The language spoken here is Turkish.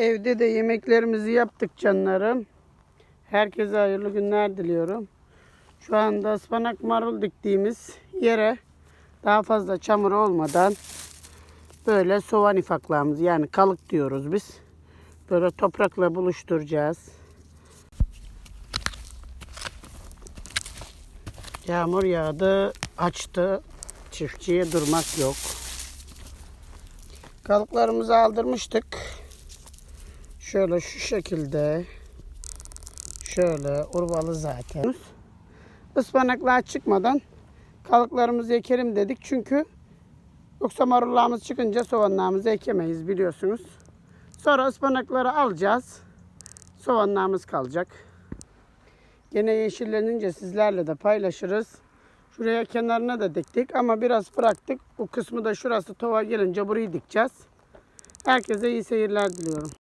Evde de yemeklerimizi yaptık canlarım. Herkese hayırlı günler diliyorum. Şu anda ıspanak marul diktiğimiz yere daha fazla çamur olmadan böyle soğan ifaklarımızı yani kalık diyoruz biz. Böyle toprakla buluşturacağız. Yağmur yağdı, açtı. Çiftçiye durmak yok. Kalıklarımızı aldırmıştık. Şöyle şu şekilde. Şöyle urvalı zaten. Ispanaklar çıkmadan kalıklarımızı ekelim dedik. Çünkü yoksa marullarımız çıkınca soğanlarımızı ekemeyiz biliyorsunuz. Sonra ıspanakları alacağız. Soğanlarımız kalacak. Gene yeşillenince sizlerle de paylaşırız. Şuraya kenarına da diktik ama biraz bıraktık. Bu kısmı da şurası tova gelince burayı dikeceğiz. Herkese iyi seyirler diliyorum.